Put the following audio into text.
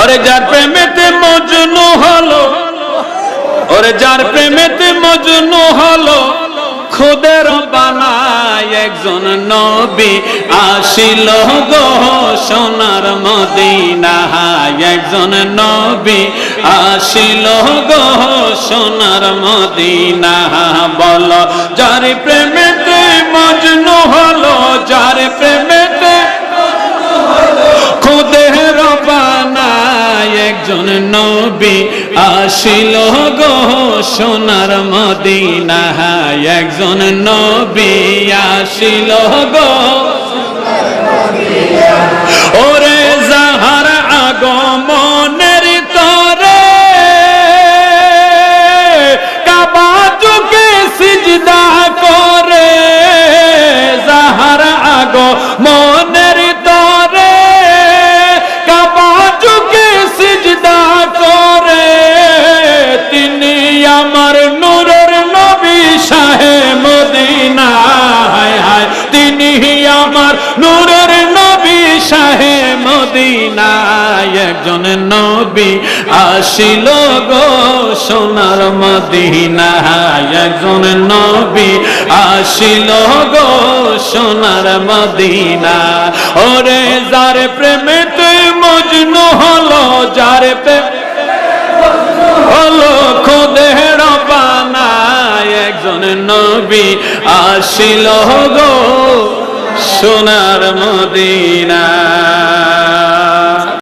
ওরে যার প্রেমেতে মজনু হলো, ওরে যার প্রেমেতে মজনু হলো, খুদের বানায় একজন নবী আসিল গো সোনার মদিনায়। একজন নবী আসিল গো সোনার মদিনা বল, যার প্রেমেতে মজনু হলো একজন নবী আসিল গো সোনার মদিনায় একজন নবী আসিল গো ওরে যাহার আগমনের তরে কাবা চুকে সিজদা করে, যাহার আগমনের নূরের নবী শাহে মদিনায় একজন নবী আসিল গো সোনার মদিনায় একজন নবী আসিল গো সোনার মদিনা। ওরে যার প্রেমে তুই মজনু হলো, যার প্রেম হলো খোদের বানায় একজন নবী আসিল গো সোনার মদিনা।